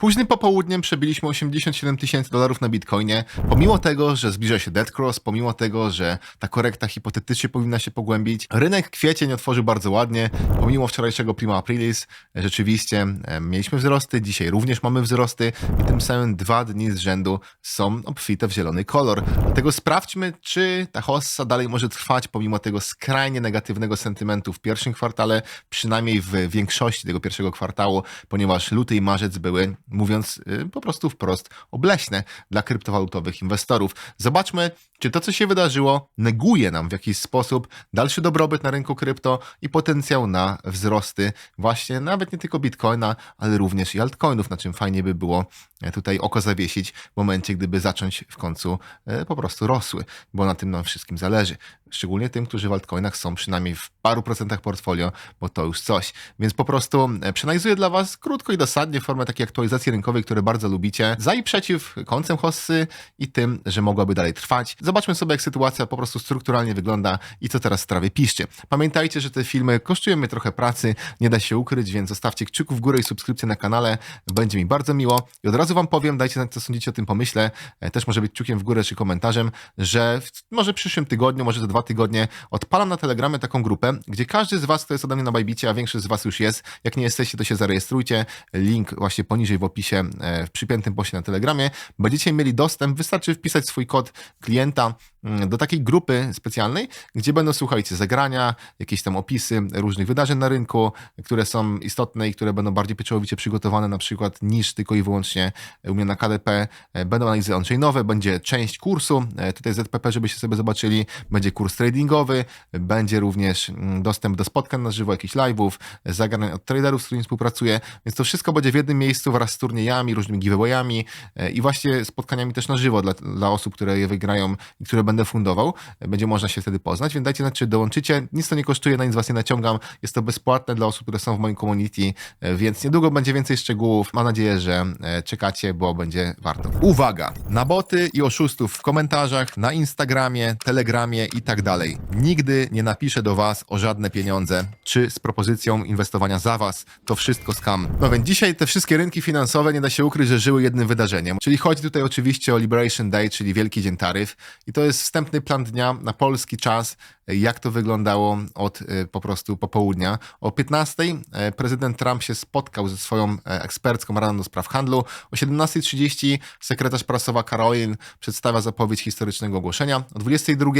Późnym popołudniem przebiliśmy 87 tysięcy dolarów na Bitcoinie, pomimo tego, że zbliża się Dead Cross, pomimo tego, że ta korekta hipotetycznie powinna się pogłębić. Rynek kwiecień otworzył bardzo ładnie, pomimo wczorajszego Prima Aprilis, rzeczywiście mieliśmy wzrosty, dzisiaj również mamy wzrosty i tym samym dwa dni z rzędu są obfite w zielony kolor. Dlatego sprawdźmy, czy ta hossa dalej może trwać pomimo tego skrajnie negatywnego sentymentu w pierwszym kwartale, przynajmniej w większości tego pierwszego kwartału, ponieważ luty i marzec były, mówiąc y, po prostu wprost, obleśne dla kryptowalutowych inwestorów. Zobaczmy, czy to, co się wydarzyło, neguje nam w jakiś sposób dalszy dobrobyt na rynku krypto i potencjał na wzrosty właśnie nawet nie tylko bitcoina, ale również i altcoinów, na czym fajnie by było e, tutaj oko zawiesić w momencie, gdyby zacząć w końcu e, po prostu rosły, bo na tym nam wszystkim zależy. Szczególnie tym, którzy w altcoinach są przynajmniej w paru procentach portfolio, bo to już coś. Więc po prostu e, przeanalizuję dla Was krótko i dosadnie formę takiej aktualizacji rynkowej, które bardzo lubicie, za i przeciw końcem hossy i tym, że mogłaby dalej trwać. Zobaczmy sobie, jak sytuacja po prostu strukturalnie wygląda i co teraz w trawie piszcie. Pamiętajcie, że te filmy kosztują mnie trochę pracy, nie da się ukryć, więc zostawcie kciuków w górę i subskrypcję na kanale, będzie mi bardzo miło. I od razu Wam powiem, dajcie znać, co sądzicie o tym pomyśle, E, też może być kciukiem w górę czy komentarzem, że w, może w przyszłym tygodniu, może za dwa tygodnie odpalam na Telegramie taką grupę, gdzie każdy z Was, kto jest ode mnie na Bajbicie, a większość z Was już jest, jak nie jesteście, to się zarejestrujcie. Link właśnie poniżej w opisie e, w przypiętym poście na Telegramie. Będziecie mieli dostęp, wystarczy wpisać swój kod klienta mm, do takiej grupy specjalnej, gdzie będą, słuchajcie, zagrania, jakieś tam opisy różnych wydarzeń na rynku, które są istotne i które będą bardziej pieczołowicie przygotowane na przykład niż tylko i wyłącznie u mnie na KDP. E, Będą analizy on-chainowe, będzie część kursu, e, tutaj ZPP, żebyście sobie zobaczyli, będzie kurs tradingowy, będzie również mm, dostęp do spotkań na żywo, jakichś live'ów, zagrań od traderów, z którymi współpracuję, więc to wszystko będzie w jednym miejscu wraz z turniejami, różnymi giveawayami e, i właśnie spotkaniami też na żywo dla, dla osób, które je wygrają i które będę fundował. Będzie można się wtedy poznać, więc dajcie znać, czy dołączycie. Nic to nie kosztuje, na nic was nie naciągam. Jest to bezpłatne dla osób, które są w moim community, e, więc niedługo będzie więcej szczegółów. Mam nadzieję, że e, czekacie, bo będzie warto. Uwaga! Na boty i oszustów w komentarzach, na Instagramie, Telegramie i tak dalej. Nigdy nie napiszę do was o żadne pieniądze, czy z propozycją inwestowania za was. To wszystko skam. No więc dzisiaj te wszystkie rynki finansowe nie da się ukryć, że żyły jednym wydarzeniem. Czyli chodzi tutaj oczywiście o Liberation Day, czyli Wielki Dzień Taryf. I to jest wstępny plan dnia na polski czas, jak to wyglądało od e, po prostu popołudnia. O 15 e, prezydent Trump się spotkał ze swoją e, ekspercką radą do spraw handlu. O 17.30 sekretarz prasowa Caroline przedstawia zapowiedź historycznego ogłoszenia. O 22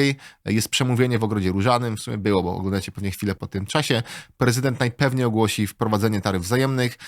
jest przemówienie w Ogrodzie Różanym. W sumie było, bo oglądacie pewnie chwilę po tym czasie. Prezydent najpewniej ogłosi wprowadzenie taryf wzajemnych.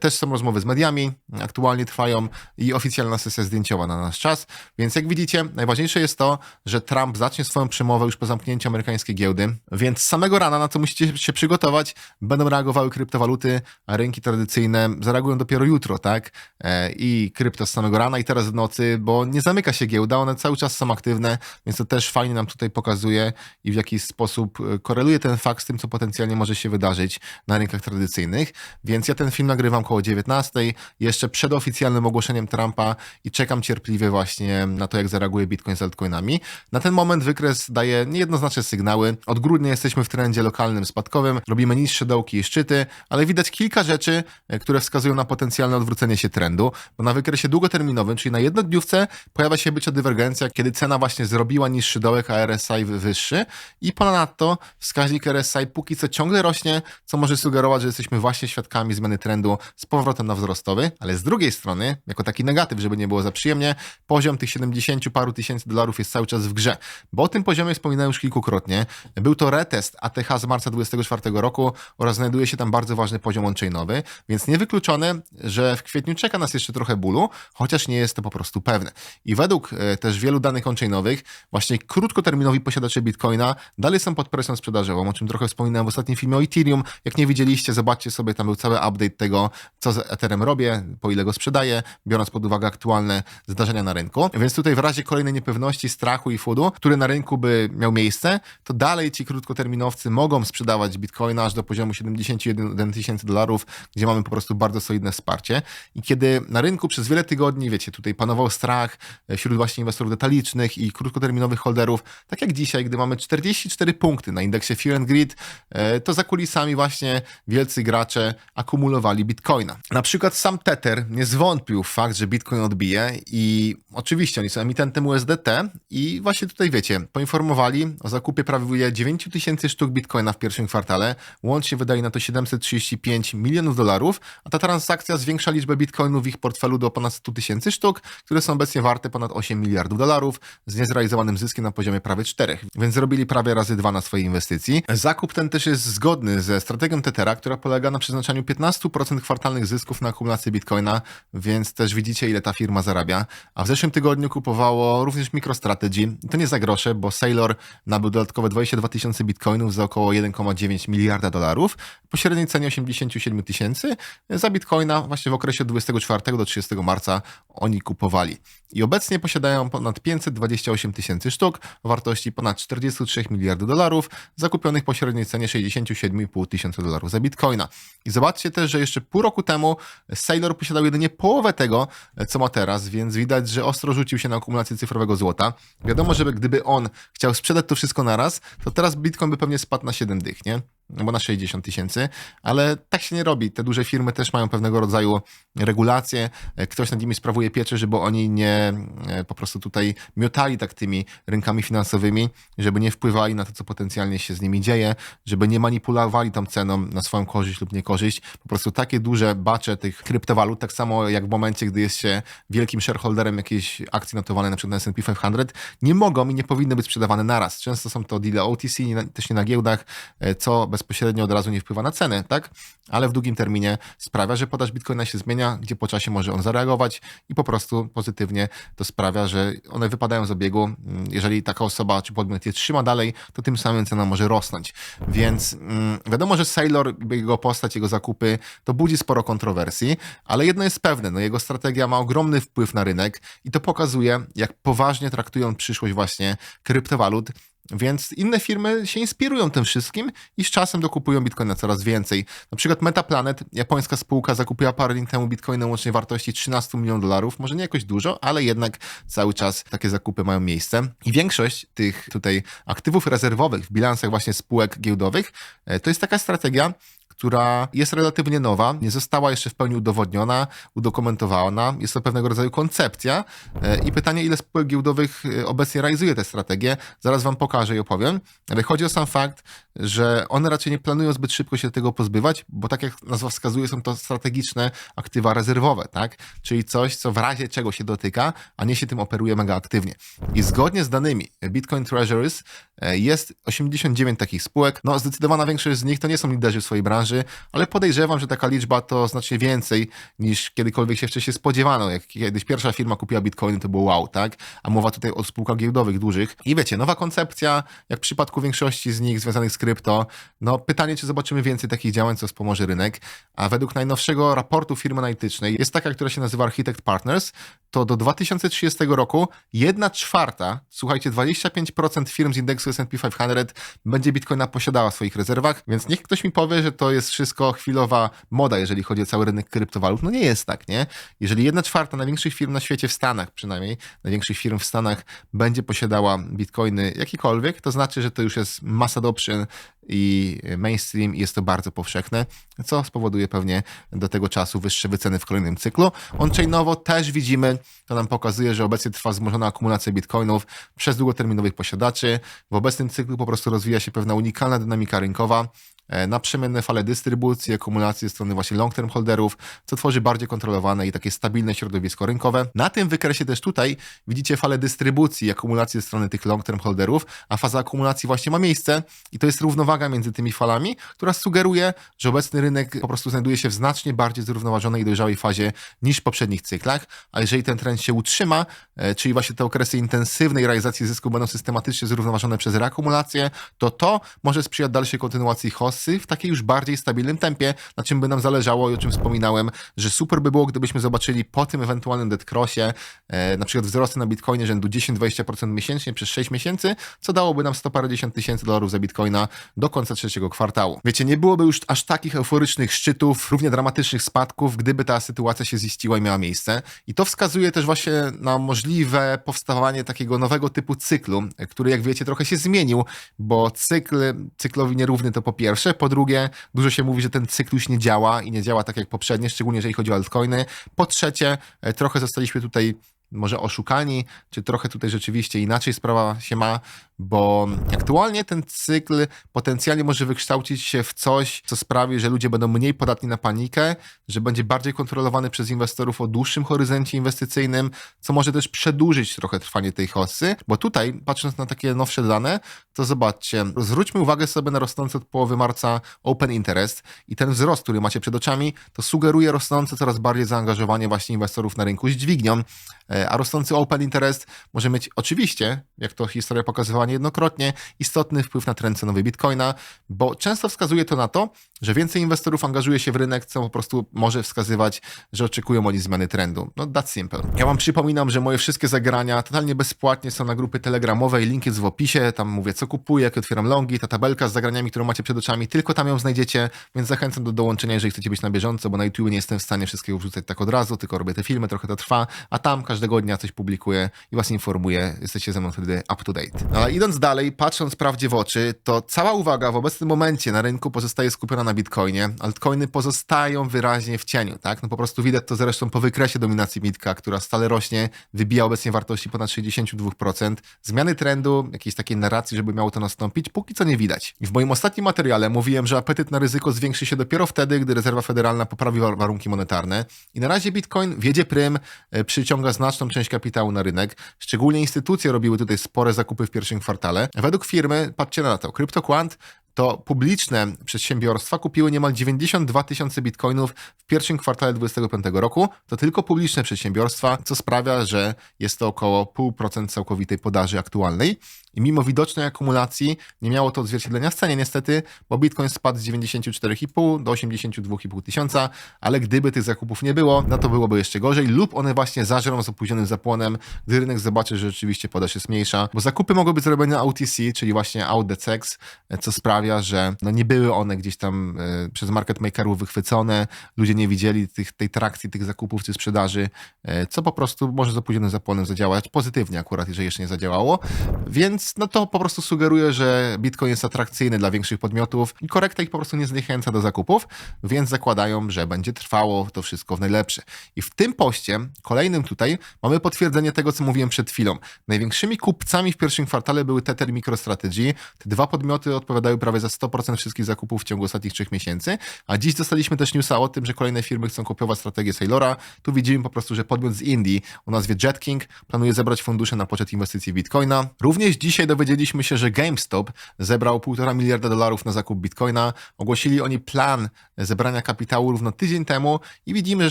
Też są rozmowy z mediami, aktualnie trwają i oficjalna sesja zdjęciowa na nasz czas. Więc jak widzicie, najważniejsze jest to, że Trump zacznie swoją przemowę już po zamknięciu amerykańskiej giełdy. Więc samego rana, na co musicie się przygotować, będą reagowały kryptowaluty, a rynki tradycyjne zareagują dopiero jutro, tak? E, I krypto z samego rana i teraz w nocy, bo nie zamyka się giełda, one cały czas są aktywne, więc to też fajnie nam tutaj pokazuje i w jakiś sposób e, koreluje ten fakt z tym, co potencjalnie może się wydarzyć na rynkach tradycyjnych. Więc ja ten film nagrywam koło 19, jeszcze przed oficjalnym ogłoszeniem Trumpa i czekam cierpliwie właśnie na to, jak zareaguje Bitcoin z altcoinami. Na ten moment wykres daje niejednoznaczne sygnały. Od grudnia jesteśmy w trendzie lokalnym spadkowym, robimy niższe dołki i szczyty, ale widać kilka rzeczy, e, które wskazują na potencjalne odwrócenie się trendu, bo na wykresie długoterminowym, czyli na jednodniówce, pojawia się być dywergencja, kiedy cena właśnie zrobiła niższy dołek, a RSI wyższy i ponadto wskaźnik RSI póki co ciągle rośnie, co może sugerować, że jesteśmy właśnie świadkami zmiany trendu z powrotem na wzrostowy, ale z drugiej strony, jako taki negatyw, żeby nie było za przyjemnie, poziom tych 70 paru tysięcy dolarów jest cały czas w grze, bo o tym poziomie wspominałem już kilkukrotnie. Był to retest ATH z marca 2024 roku oraz znajduje się tam bardzo ważny poziom on-chainowy, więc niewykluczone, że w kwietniu czeka nas jeszcze trochę bólu, chociaż nie jest to po prostu pewne. I według e, też wielu danych on-chainowych, właśnie krótkoterminowi posiadacze Bitcoina dalej są pod presją sprzedażową, o czym trochę wspominałem w ostatnim filmie o Ethereum. Jak nie widzieliście, zobaczcie sobie, tam był cały update tego, co z Etherem robię, po ile go sprzedaję, biorąc pod uwagę aktualne zdarzenia na rynku. Więc tutaj w razie kolejnej niepewności, strachu i foodu, który na rynku by miał miejsce, to dalej ci krótkoterminowcy mogą sprzedawać Bitcoina aż do poziomu 71 tysięcy dolarów, gdzie mamy po prostu bardzo solidne wsparcie. I kiedy na rynku przez wiele tygodni, wiecie, tutaj panował strach e, wśród właśnie inwestorów detalicznych i krótkoterminowych holderów, tak jak dzisiaj, gdy mamy 44 punkty na indeksie Fear and Greed, e, to za kulisami właśnie wielcy gracze akumulowali Bitcoina. Na przykład sam Tether nie zwątpił w fakt, że Bitcoin odbije i oczywiście oni są emitentem USDT i właśnie tutaj wiecie, poinformowali o zakupie prawie 9 tysięcy sztuk Bitcoina w pierwszym kwartale, łącznie wydali na to 735 milionów dolarów, a ta transakcja zwiększa liczbę Bitcoinów w ich portfelu do ponad 100 tysięcy sztuk, które są obecnie warte ponad 8 miliardów dolarów z niezrealizowanym zyskiem na poziomie prawie 4, więc zrobili prawie razy dwa na swojej inwestycji. Zakup ten też jest zgodny ze strategią Tethera, która polega na przeznaczaniu 15% kwartalnych zysków na akumulację Bitcoina, więc też widzicie ile ta firma zarabia. A w zeszłym tygodniu kupowało również MicroStrategy. To nie za grosze, bo Sailor nabył dodatkowe 22 tysiące Bitcoinów za około 1,9 miliarda dolarów, po średniej cenie 87 tysięcy. Za Bitcoina właśnie w okresie od 24 do 30 marca oni kupowali. I obecnie posiadają ponad 528 tysięcy sztuk wartości ponad 43 miliardów dolarów, zakupionych po średniej cenie 67,5 tysiąca dolarów za bitcoina. I zobaczcie też, że jeszcze pół roku temu Sailor posiadał jedynie połowę tego, co ma teraz, więc widać, że ostro rzucił się na akumulację cyfrowego złota. Wiadomo, że gdyby on chciał sprzedać to wszystko naraz, to teraz bitcoin by pewnie spadł na 7 dych, nie? Albo na 60 tysięcy, ale tak się nie robi. Te duże firmy też mają pewnego rodzaju regulacje. Ktoś nad nimi sprawuje pieczę, żeby oni nie e, po prostu tutaj miotali tak tymi rynkami finansowymi, żeby nie wpływali na to, co potencjalnie się z nimi dzieje, żeby nie manipulowali tą ceną na swoją korzyść lub niekorzyść. Po prostu takie duże bacze tych kryptowalut, tak samo jak w momencie, gdy jest się wielkim shareholderem jakiejś akcji notowanej na przykład na S&P 500, nie mogą i nie powinny być sprzedawane naraz. Często są to deale OTC, też nie na giełdach, e, co bez bezpośrednio od razu nie wpływa na cenę, tak? Ale w długim terminie sprawia, że podaż bitcoina się zmienia, gdzie po czasie może on zareagować i po prostu pozytywnie to sprawia, że one wypadają z obiegu. Jeżeli taka osoba czy podmiot je trzyma dalej, to tym samym cena może rosnąć. Więc mm, wiadomo, że Sailor, jego postać, jego zakupy, to budzi sporo kontrowersji, ale jedno jest pewne, no jego strategia ma ogromny wpływ na rynek i to pokazuje, jak poważnie traktują przyszłość właśnie kryptowalut więc inne firmy się inspirują tym wszystkim i z czasem dokupują bitcoina coraz więcej. Na przykład Metaplanet, japońska spółka, zakupiła parę dni temu bitcoiny łącznej wartości 13 milionów dolarów. Może nie jakoś dużo, ale jednak cały czas takie zakupy mają miejsce. I większość tych tutaj aktywów rezerwowych w bilansach właśnie spółek giełdowych e, to jest taka strategia, która jest relatywnie nowa, nie została jeszcze w pełni udowodniona, udokumentowana. Jest to pewnego rodzaju koncepcja e, i pytanie, ile spółek giełdowych e, obecnie realizuje tę strategię, zaraz wam pokażę i opowiem. Ale chodzi o sam fakt, że one raczej nie planują zbyt szybko się tego pozbywać, bo tak jak nazwa wskazuje, są to strategiczne aktywa rezerwowe, tak? Czyli coś, co w razie czego się dotyka, a nie się tym operuje mega aktywnie. I zgodnie z danymi Bitcoin Treasuries e, jest 89 takich spółek. No, zdecydowana większość z nich to nie są liderzy w swojej branży, ale podejrzewam, że taka liczba to znacznie więcej niż kiedykolwiek się wcześniej spodziewano. Jak kiedyś pierwsza firma kupiła bitcoiny, to było wow, tak? A mowa tutaj o spółkach giełdowych dużych. I wiecie, nowa koncepcja, jak w przypadku większości z nich związanych z krypto, no pytanie, czy zobaczymy więcej takich działań, co wspomoże rynek. A według najnowszego raportu firmy analitycznej, jest taka, która się nazywa Architect Partners, to do 2030 roku jedna czwarta, słuchajcie, 25% firm z indeksu S&P 500 będzie bitcoina posiadała w swoich rezerwach, więc niech ktoś mi powie, że to jest wszystko chwilowa moda, jeżeli chodzi o cały rynek kryptowalut. No nie jest tak, nie? Jeżeli jedna czwarta największych firm na świecie, w Stanach przynajmniej, największych firm w Stanach będzie posiadała bitcoiny jakikolwiek, to znaczy, że to już jest mass adoption i mainstream jest to bardzo powszechne, co spowoduje pewnie do tego czasu wyższe wyceny w kolejnym cyklu. On-chainowo też widzimy, to nam pokazuje, że obecnie trwa wzmożona akumulacja bitcoinów przez długoterminowych posiadaczy. W obecnym cyklu po prostu rozwija się pewna unikalna dynamika rynkowa, E, na przemienne fale dystrybucji, akumulacji ze strony właśnie long-term holderów, co tworzy bardziej kontrolowane i takie stabilne środowisko rynkowe. Na tym wykresie też tutaj widzicie falę dystrybucji i akumulacji ze strony tych long-term holderów, a faza akumulacji właśnie ma miejsce i to jest równowaga między tymi falami, która sugeruje, że obecny rynek po prostu znajduje się w znacznie bardziej zrównoważonej i dojrzałej fazie niż w poprzednich cyklach, a jeżeli ten trend się utrzyma, e, czyli właśnie te okresy intensywnej realizacji zysku będą systematycznie zrównoważone przez reakumulację, to to może sprzyjać dalszej kontynuacji w takiej już bardziej stabilnym tempie, na czym by nam zależało i o czym wspominałem, że super by było, gdybyśmy zobaczyli po tym ewentualnym dead crossie e, na przykład wzrosty na bitcoinie rzędu 10-20% miesięcznie przez 6 miesięcy, co dałoby nam 100 parędziesiąt tysięcy dolarów za bitcoina do końca trzeciego kwartału. Wiecie, nie byłoby już aż takich euforycznych szczytów, równie dramatycznych spadków, gdyby ta sytuacja się ziściła i miała miejsce. I to wskazuje też właśnie na możliwe powstawanie takiego nowego typu cyklu, który jak wiecie trochę się zmienił, bo cykl cyklowi nierówny to po pierwsze, pierwsze. Po drugie, dużo się mówi, że ten cykl już nie działa i nie działa tak jak poprzednie, szczególnie jeżeli chodzi o altcoiny. Po trzecie, e, trochę zostaliśmy tutaj może oszukani, czy trochę tutaj rzeczywiście inaczej sprawa się ma, bo aktualnie ten cykl potencjalnie może wykształcić się w coś, co sprawi, że ludzie będą mniej podatni na panikę, że będzie bardziej kontrolowany przez inwestorów o dłuższym horyzoncie inwestycyjnym, co może też przedłużyć trochę trwanie tej hossy, bo tutaj, patrząc na takie nowsze dane, to zobaczcie, zwróćmy uwagę sobie na rosnący od połowy marca open interest i ten wzrost, który macie przed oczami, to sugeruje rosnące coraz bardziej zaangażowanie właśnie inwestorów na rynku z dźwignią, E, a rosnący open interest może mieć oczywiście, jak to historia pokazywała niejednokrotnie, istotny wpływ na trend cenowy bitcoina, bo często wskazuje to na to, że więcej inwestorów angażuje się w rynek, co po prostu może wskazywać, że oczekują oni zmiany trendu. No that's simple. Ja wam przypominam, że moje wszystkie zagrania totalnie bezpłatnie są na grupy telegramowej, link jest w opisie, tam mówię co kupuję, jak otwieram longi, ta tabelka z zagraniami, którą macie przed oczami, tylko tam ją znajdziecie, więc zachęcam do dołączenia, jeżeli chcecie być na bieżąco, bo na YouTube nie jestem w stanie wszystkiego wrzucać tak od razu, tylko robię te filmy, trochę to trwa, a tam każdego dnia coś publikuję i was informuję. Jesteście ze mną wtedy up to date. No, ale idąc dalej, patrząc prawdzie w oczy, to cała uwaga w obecnym momencie na rynku pozostaje skupiona na bitcoinie. Altcoiny pozostają wyraźnie w cieniu, tak? No po prostu widać to zresztą po wykresie dominacji Bitka, która stale rośnie, wybija obecnie wartości ponad 62%. Zmiany trendu, jakiejś takiej narracji, żeby miało to nastąpić, póki co nie widać. I w moim ostatnim materiale mówiłem, że apetyt na ryzyko zwiększy się dopiero wtedy, gdy rezerwa federalna poprawi warunki monetarne. I na razie Bitcoin wiedzie prym, e, przyciąga znaczną część kapitału na rynek. Szczególnie instytucje robiły tutaj spore zakupy w pierwszym kwartale. Według firmy, patrzcie na to, CryptoQuant to publiczne przedsiębiorstwa kupiły niemal 92 tysiące bitcoinów w pierwszym kwartale 2025 roku. To tylko publiczne przedsiębiorstwa, co sprawia, że jest to około 0,5% całkowitej podaży aktualnej. I mimo widocznej akumulacji nie miało to odzwierciedlenia w cenie niestety, bo bitcoin spadł z 94,5 do 82,5 tysiąca, ale gdyby tych zakupów nie było, no to byłoby jeszcze gorzej lub one właśnie zażrą z opóźnionym zapłonem, gdy rynek zobaczy, że rzeczywiście podaż jest mniejsza, bo zakupy mogą być zrobione OTC, czyli właśnie out checks, co sprawia, że no nie były one gdzieś tam y, przez market makerów wychwycone, ludzie nie widzieli tych, tej trakcji, tych zakupów czy sprzedaży, y, co po prostu może z opóźnionym zapłonem zadziałać pozytywnie akurat, jeżeli jeszcze nie zadziałało, więc więc no to po prostu sugeruje, że Bitcoin jest atrakcyjny dla większych podmiotów i korekta ich po prostu nie zniechęca do zakupów, więc zakładają, że będzie trwało to wszystko w najlepsze. I w tym poście, kolejnym tutaj, mamy potwierdzenie tego, co mówiłem przed chwilą. Największymi kupcami w pierwszym kwartale były Tether i MicroStrategy. Te dwa podmioty odpowiadają prawie za 100% wszystkich zakupów w ciągu ostatnich trzech miesięcy, a dziś dostaliśmy też newsa o tym, że kolejne firmy chcą kupować strategię Sailora. Tu widzimy po prostu, że podmiot z Indii o nazwie JetKing planuje zebrać fundusze na poczet inwestycji Bitcoina. Również dziś Dzisiaj dowiedzieliśmy się, że GameStop zebrał 1,5 miliarda dolarów na zakup bitcoina. Ogłosili oni plan zebrania kapitału równo tydzień temu i widzimy, że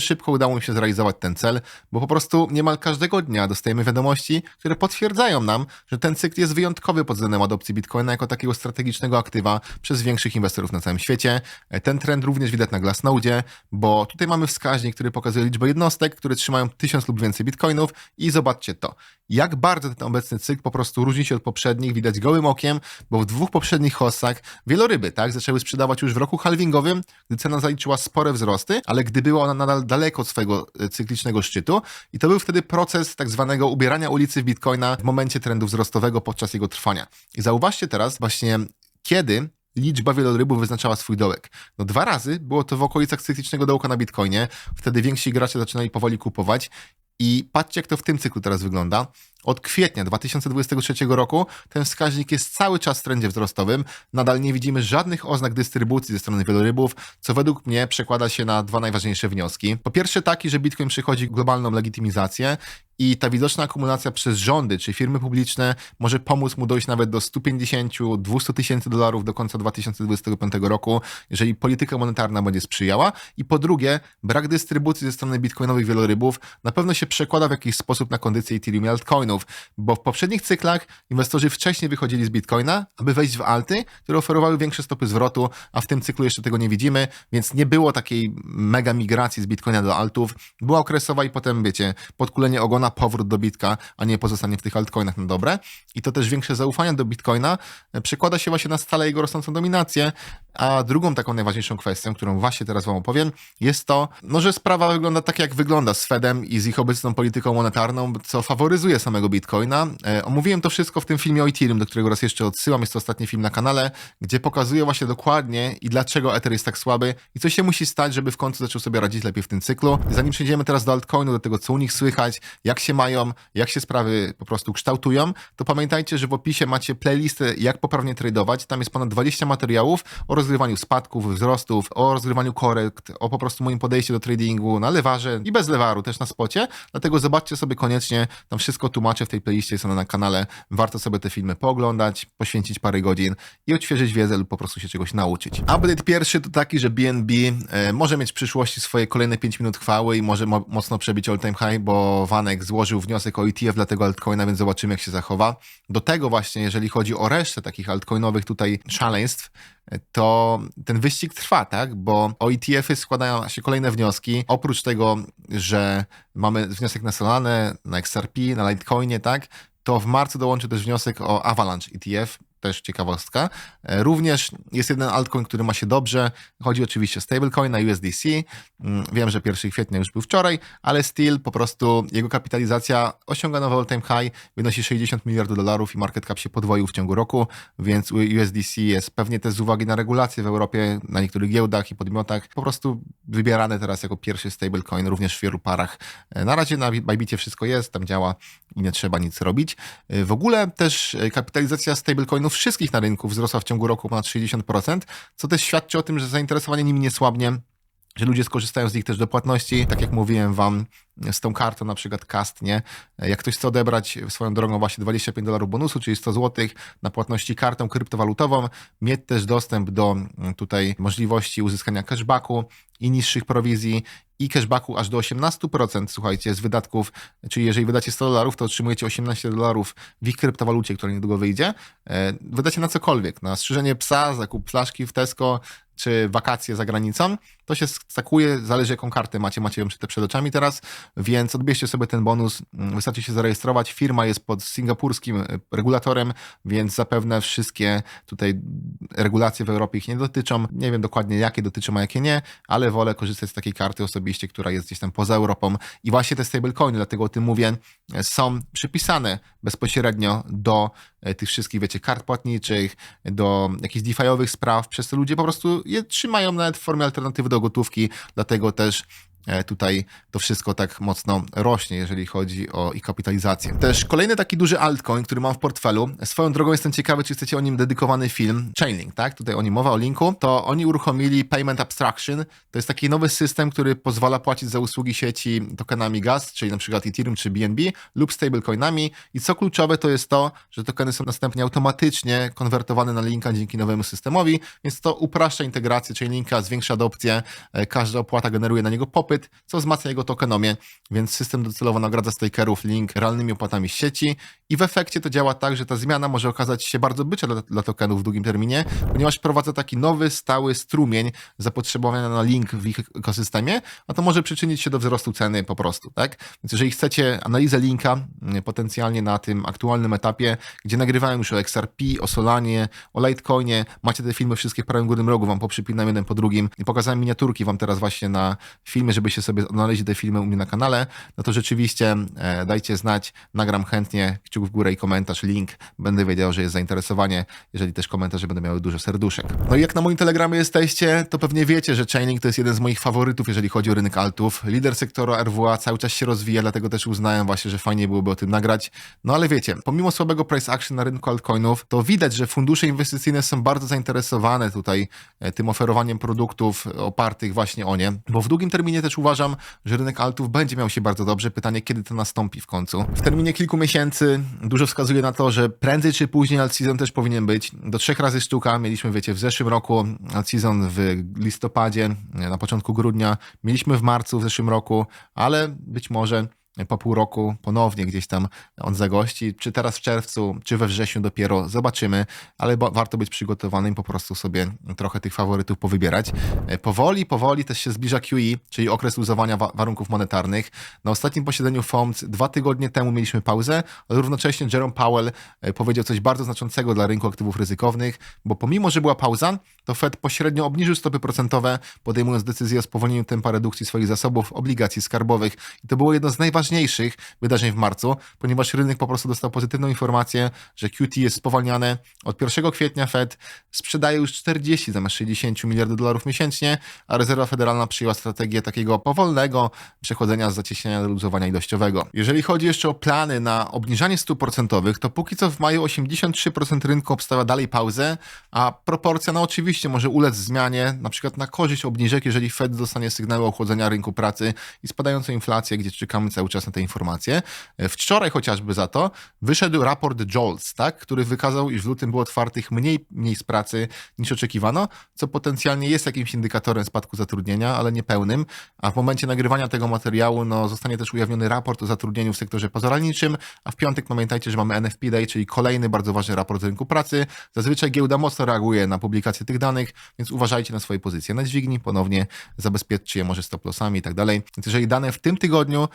szybko udało im się zrealizować ten cel, bo po prostu niemal każdego dnia dostajemy wiadomości, które potwierdzają nam, że ten cykl jest wyjątkowy pod względem adopcji bitcoina jako takiego strategicznego aktywa przez większych inwestorów na całym świecie. Ten trend również widać na Glassnode, bo tutaj mamy wskaźnik, który pokazuje liczbę jednostek, które trzymają tysiąc lub więcej bitcoinów i zobaczcie to jak bardzo ten obecny cykl po prostu różni się od poprzednich, widać gołym okiem, bo w dwóch poprzednich hossach wieloryby tak, zaczęły sprzedawać już w roku halvingowym, gdy cena zaliczyła spore wzrosty, ale gdy była ona nadal daleko od swojego e, cyklicznego szczytu i to był wtedy proces tak zwanego ubierania ulicy w Bitcoina w momencie trendu wzrostowego podczas jego trwania. I zauważcie teraz właśnie, kiedy liczba wielorybów wyznaczała swój dołek. No dwa razy było to w okolicach cyklicznego dołka na Bitcoinie, wtedy więksi gracze zaczynali powoli kupować i patrzcie, jak to w tym cyklu teraz wygląda. Od kwietnia 2023 roku ten wskaźnik jest cały czas w trendzie wzrostowym. Nadal nie widzimy żadnych oznak dystrybucji ze strony wielorybów, co według mnie przekłada się na dwa najważniejsze wnioski. Po pierwsze taki, że Bitcoin przychodzi globalną legitymizację i ta widoczna akumulacja przez rządy czy firmy publiczne może pomóc mu dojść nawet do 150-200 tysięcy dolarów do końca 2025 roku, jeżeli polityka monetarna będzie sprzyjała. I po drugie, brak dystrybucji ze strony bitcoinowych wielorybów na pewno się przekłada w jakiś sposób na kondycję Ethereum i altcoinów, bo w poprzednich cyklach inwestorzy wcześniej wychodzili z bitcoina, aby wejść w alty, które oferowały większe stopy zwrotu, a w tym cyklu jeszcze tego nie widzimy, więc nie było takiej mega migracji z bitcoina do altów. Była okresowa i potem, wiecie, podkulenie ogona powrót do Bitka, a nie pozostanie w tych altcoinach na dobre. I to też większe zaufanie do Bitcoina e, przekłada się właśnie na stale jego rosnącą dominację. A drugą taką najważniejszą kwestią, którą właśnie teraz wam opowiem, jest to, no, że sprawa wygląda tak, jak wygląda z Fedem i z ich obecną polityką monetarną, co faworyzuje samego Bitcoina. E, omówiłem to wszystko w tym filmie o Ethereum, do którego raz jeszcze odsyłam. Jest to ostatni film na kanale, gdzie pokazuję właśnie dokładnie i dlaczego Ether jest tak słaby i co się musi stać, żeby w końcu zaczął sobie radzić lepiej w tym cyklu. Zanim przejdziemy teraz do altcoinu, do tego, co u nich słychać, jak się mają, jak się sprawy po prostu kształtują, to pamiętajcie, że w opisie macie playlistę, jak poprawnie tradować. Tam jest ponad 20 materiałów o rozgrywaniu spadków, wzrostów, o rozgrywaniu korekt, o po prostu moim podejściu do tradingu na lewarze i bez lewaru, też na spocie. Dlatego zobaczcie sobie koniecznie, tam wszystko tłumaczę w tej playliście, jest ona na kanale. Warto sobie te filmy pooglądać, poświęcić parę godzin i odświeżyć wiedzę lub po prostu się czegoś nauczyć. Update pierwszy to taki, że BNB e, może mieć w przyszłości swoje kolejne 5 minut chwały i może mo mocno przebić all time high, bo Vanek złożył wniosek o ETF dla tego altcoina, więc zobaczymy jak się zachowa. Do tego właśnie, jeżeli chodzi o resztę takich altcoinowych tutaj szaleństw, to ten wyścig trwa, tak? Bo o ETF-y składają się kolejne wnioski. Oprócz tego, że mamy wniosek na Solana, na XRP, na Litecoinie, tak? To w marcu dołączy też wniosek o Avalanche ETF, też ciekawostka. E, również jest jeden altcoin, który ma się dobrze. Chodzi oczywiście o stablecoin na USDC. Mm, wiem, że 1 kwietnia już był wczoraj, ale still po prostu jego kapitalizacja osiąga nowy all-time high, wynosi 60 miliardów dolarów i market cap się podwoił w ciągu roku, więc USDC jest pewnie też z uwagi na regulacje w Europie, na niektórych giełdach i podmiotach po prostu wybierane teraz jako pierwszy stablecoin, również w wielu parach. E, na razie na Bybicie wszystko jest, tam działa i nie trzeba nic robić. E, w ogóle też kapitalizacja stablecoinów wszystkich na rynku wzrosła w ciągu roku ponad 60%, co też świadczy o tym, że zainteresowanie nimi nie słabnie że ludzie skorzystają z nich też do płatności. Tak jak mówiłem wam, z tą kartą na przykład Cast, nie? Jak ktoś chce odebrać swoją drogą właśnie 25 dolarów bonusu, czyli 100 zł na płatności kartą kryptowalutową, mieć też dostęp do mm, tutaj możliwości uzyskania cashbacku i niższych prowizji i cashbacku aż do 18%, słuchajcie, z wydatków, czyli jeżeli wydacie 100 dolarów, to otrzymujecie 18 dolarów w ich kryptowalucie, która niedługo wyjdzie. E, wydacie na cokolwiek, na strzyżenie psa, zakup flaszki w Tesco, czy wakacje za granicą, to się stakuje, zależy jaką kartę macie, macie ją przed oczami teraz, więc odbierzcie sobie ten bonus, mm, wystarczy się zarejestrować, firma jest pod singapurskim e, regulatorem, więc zapewne wszystkie tutaj regulacje w Europie ich nie dotyczą, nie wiem dokładnie jakie dotyczą, a jakie nie, ale wolę korzystać z takiej karty osobiście, która jest gdzieś tam poza Europą. I właśnie te stablecoiny, dlatego o tym mówię, e, są przypisane bezpośrednio do e, tych wszystkich, wiecie, kart płatniczych, do jakichś DeFi'owych spraw, przez to ludzie po prostu je trzymają nawet w formie alternatywy do gotówki, dlatego też tutaj to wszystko tak mocno rośnie, jeżeli chodzi o ich kapitalizację. Też kolejny taki duży altcoin, który mam w portfelu. Swoją drogą jestem ciekawy, czy chcecie o nim dedykowany film. Chainlink, tak? Tutaj o nim mowa, o linku. To oni uruchomili Payment Abstraction. To jest taki nowy system, który pozwala płacić za usługi sieci tokenami gas, czyli na przykład Ethereum czy BNB lub stablecoinami. I co kluczowe, to jest to, że tokeny są następnie automatycznie konwertowane na linka dzięki nowemu systemowi, więc to upraszcza integrację Chainlinka, zwiększa adopcję. E, każda opłata generuje na niego popyt popyt, co wzmacnia jego tokenomię, więc system docelowo nagradza stakerów link realnymi opłatami z sieci i w efekcie to działa tak, że ta zmiana może okazać się bardzo bycia dla, dla tokenów w długim terminie, ponieważ wprowadza taki nowy, stały strumień zapotrzebowania na link w ich ekosystemie, a to może przyczynić się do wzrostu ceny po prostu, tak? Więc jeżeli chcecie analizę linka mm, potencjalnie na tym aktualnym etapie, gdzie nagrywałem już o XRP, o Solanie, o Litecoinie, macie te filmy wszystkie w prawym górnym rogu, wam poprzypinam jeden po drugim i pokazałem miniaturki wam teraz właśnie na filmie, żebyście sobie odnaleźli te filmy u mnie na kanale, no to rzeczywiście e, dajcie znać, nagram chętnie, kciuk w górę i komentarz, link, będę wiedział, że jest zainteresowanie, jeżeli też komentarze będą miały dużo serduszek. No i jak na moim telegramie jesteście, to pewnie wiecie, że Chainlink to jest jeden z moich faworytów, jeżeli chodzi o rynek altów. Lider sektora RWA cały czas się rozwija, dlatego też uznałem właśnie, że fajnie byłoby o tym nagrać. No ale wiecie, pomimo słabego price action na rynku altcoinów, to widać, że fundusze inwestycyjne są bardzo zainteresowane tutaj e, tym oferowaniem produktów opartych właśnie o nie, bo w długim terminie też też uważam, że rynek altów będzie miał się bardzo dobrze. Pytanie, kiedy to nastąpi w końcu. W terminie kilku miesięcy dużo wskazuje na to, że prędzej czy później alt season też powinien być. Do trzech razy sztuka mieliśmy, wiecie, w zeszłym roku alt season w listopadzie, na początku grudnia, mieliśmy w marcu w zeszłym roku, ale być może po pół roku ponownie gdzieś tam on zagości, czy teraz w czerwcu, czy we wrześniu dopiero, zobaczymy, ale warto być przygotowanym, po prostu sobie trochę tych faworytów powybierać. E, powoli, powoli też się zbliża QE, czyli okres luzowania wa warunków monetarnych. Na ostatnim posiedzeniu FOMC dwa tygodnie temu mieliśmy pauzę, ale równocześnie Jerome Powell e, powiedział coś bardzo znaczącego dla rynku aktywów ryzykownych, bo pomimo, że była pauza, to Fed pośrednio obniżył stopy procentowe, podejmując decyzję o spowolnieniu tempa redukcji swoich zasobów obligacji skarbowych. I to było jedno z najważniejszych najważniejszych wydarzeń w marcu, ponieważ rynek po prostu dostał pozytywną informację, że QT jest spowalniane. Od 1 kwietnia Fed sprzedaje już 40 zamiast 60 miliardów dolarów miesięcznie, a rezerwa federalna przyjęła strategię takiego powolnego przechodzenia z zacieśniania do luzowania ilościowego. Jeżeli chodzi jeszcze o plany na obniżanie stóp procentowych, to póki co w maju 83% rynku obstawia dalej pauzę, a proporcja no oczywiście może ulec zmianie, na przykład na korzyść obniżek, jeżeli Fed dostanie sygnały ochłodzenia rynku pracy i spadającą inflację, gdzie czekamy cały czas na te informacje. Wczoraj chociażby za to wyszedł raport JOLTS, tak, który wykazał, iż w lutym było otwartych mniej miejsc pracy niż oczekiwano, co potencjalnie jest jakimś indykatorem spadku zatrudnienia, ale niepełnym, a w momencie nagrywania tego materiału no, zostanie też ujawniony raport o zatrudnieniu w sektorze pozoralniczym, a w piątek pamiętajcie, że mamy NFP Day, czyli kolejny bardzo ważny raport z rynku pracy. Zazwyczaj giełda mocno reaguje na publikację tych danych, więc uważajcie na swoje pozycje na dźwigni, ponownie zabezpieczcie je może stop lossami i tak dalej. Więc jeżeli dane w tym tygodniu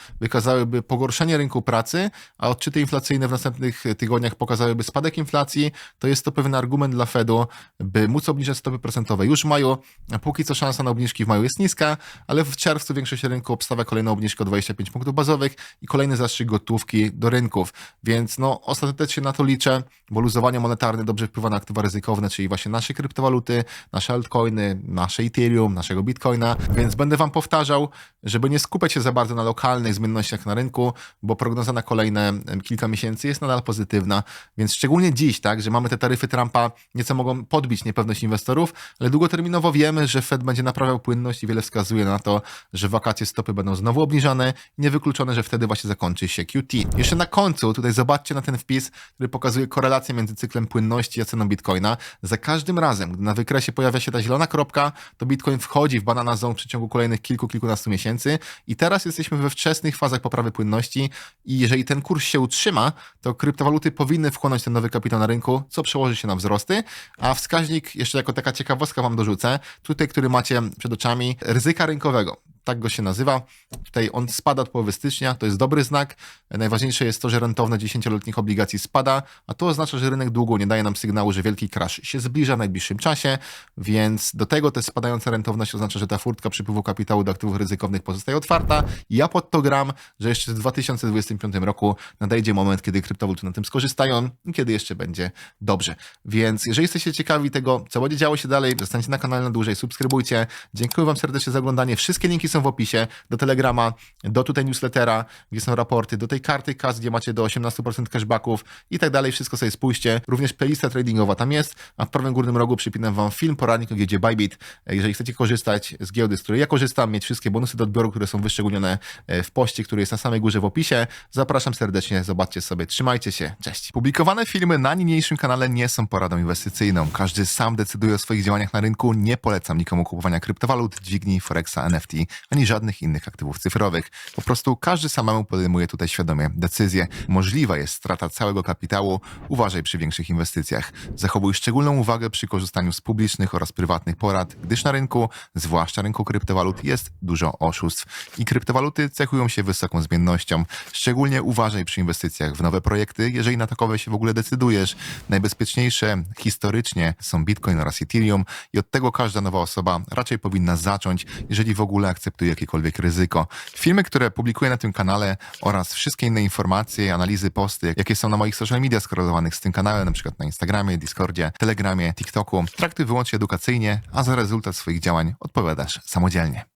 wykazałyby pogorszenie rynku pracy, a odczyty inflacyjne w następnych tygodniach pokazałyby spadek inflacji, to jest to pewien argument dla Fedu, by móc obniżać stopy procentowe już w maju. A póki co szansa na obniżki w maju jest niska, ale w czerwcu większość rynku obstawia kolejną obniżkę o 25 punktów bazowych i kolejny zastrzyk gotówki do rynków. Więc no ostatecznie na to liczę, bo luzowanie monetarne dobrze wpływa na aktywa ryzykowne, czyli właśnie nasze kryptowaluty, nasze altcoiny, nasze Ethereum, naszego Bitcoina, więc będę wam powtarzał, żeby nie skupiać się za bardzo na lokalnych zmiennościach na rynku, bo prognoza na kolejne kilka miesięcy jest nadal pozytywna, więc szczególnie dziś, tak, że mamy te taryfy Trumpa, nieco mogą podbić niepewność inwestorów, ale długoterminowo wiemy, że Fed będzie naprawiał płynność i wiele wskazuje na to, że wakacje stopy będą znowu obniżane niewykluczone, że wtedy właśnie zakończy się QT. Jeszcze na końcu, tutaj zobaczcie na ten wpis, który pokazuje korelację między cyklem płynności a ceną Bitcoina. Za każdym razem, gdy na wykresie pojawia się ta zielona kropka, to Bitcoin wchodzi w banana zone w przeciągu kolejnych kilku, kilkunastu miesięcy i teraz jesteśmy we wczesnych fazach poprawy płynności i jeżeli ten kurs się utrzyma, to kryptowaluty powinny wchłonąć ten nowy kapitał na rynku, co przełoży się na wzrosty, a wskaźnik, jeszcze jako taka ciekawostka wam dorzucę, tutaj, który macie przed oczami, ryzyka rynkowego tak go się nazywa. Tutaj on spada od połowy stycznia, to jest dobry znak. Najważniejsze jest to, że rentowne 10-letnich obligacji spada, a to oznacza, że rynek długo nie daje nam sygnału, że wielki crash się zbliża w najbliższym czasie, więc do tego też spadająca rentowność oznacza, że ta furtka przypływu kapitału do aktywów ryzykownych pozostaje otwarta. Ja pod to gram, że jeszcze w 2025 roku nadejdzie moment, kiedy kryptowaluty na tym skorzystają kiedy jeszcze będzie dobrze. Więc jeżeli jesteście ciekawi tego, co będzie działo się dalej, zostańcie na kanale na dłużej, subskrybujcie. Dziękuję wam serdecznie za oglądanie. Wszystkie linki są w opisie, do Telegrama, do tutaj newslettera, gdzie są raporty, do tej karty KAS, gdzie macie do 18% cashbacków i tak dalej. Wszystko sobie spójrzcie. Również playlista tradingowa tam jest, a w prawym górnym rogu przypinam wam film, poradnik o giełdzie Bybit. Jeżeli chcecie korzystać z giełdy, z której ja korzystam, mieć wszystkie bonusy do odbioru, które są wyszczególnione e, w poście, który jest na samej górze w opisie, zapraszam serdecznie, zobaczcie sobie, trzymajcie się, cześć. Publikowane filmy na niniejszym kanale nie są poradą inwestycyjną. Każdy sam decyduje o swoich działaniach na rynku. Nie polecam nikomu kupowania kryptowalut, dźwigni, forexa, NFT, ani żadnych innych aktywów cyfrowych. Po prostu każdy samemu podejmuje tutaj świadomie decyzje. Możliwa jest strata całego kapitału. Uważaj przy większych inwestycjach. Zachowuj szczególną uwagę przy korzystaniu z publicznych oraz prywatnych porad, gdyż na rynku, zwłaszcza rynku kryptowalut, jest dużo oszustw. I kryptowaluty cechują się wysoką zmiennością. Szczególnie uważaj przy inwestycjach w nowe projekty, jeżeli na takowe się w ogóle decydujesz. Najbezpieczniejsze historycznie są Bitcoin oraz Ethereum i od tego każda nowa osoba raczej powinna zacząć, jeżeli w ogóle akceptuje jakiekolwiek ryzyko. Filmy, które publikuję na tym kanale oraz wszystkie inne informacje, analizy, posty, jakie są na moich social media skorelowanych z tym kanałem, na przykład na Instagramie, Discordzie, Telegramie, TikToku, traktuj wyłącznie edukacyjnie, a za rezultat swoich działań odpowiadasz samodzielnie.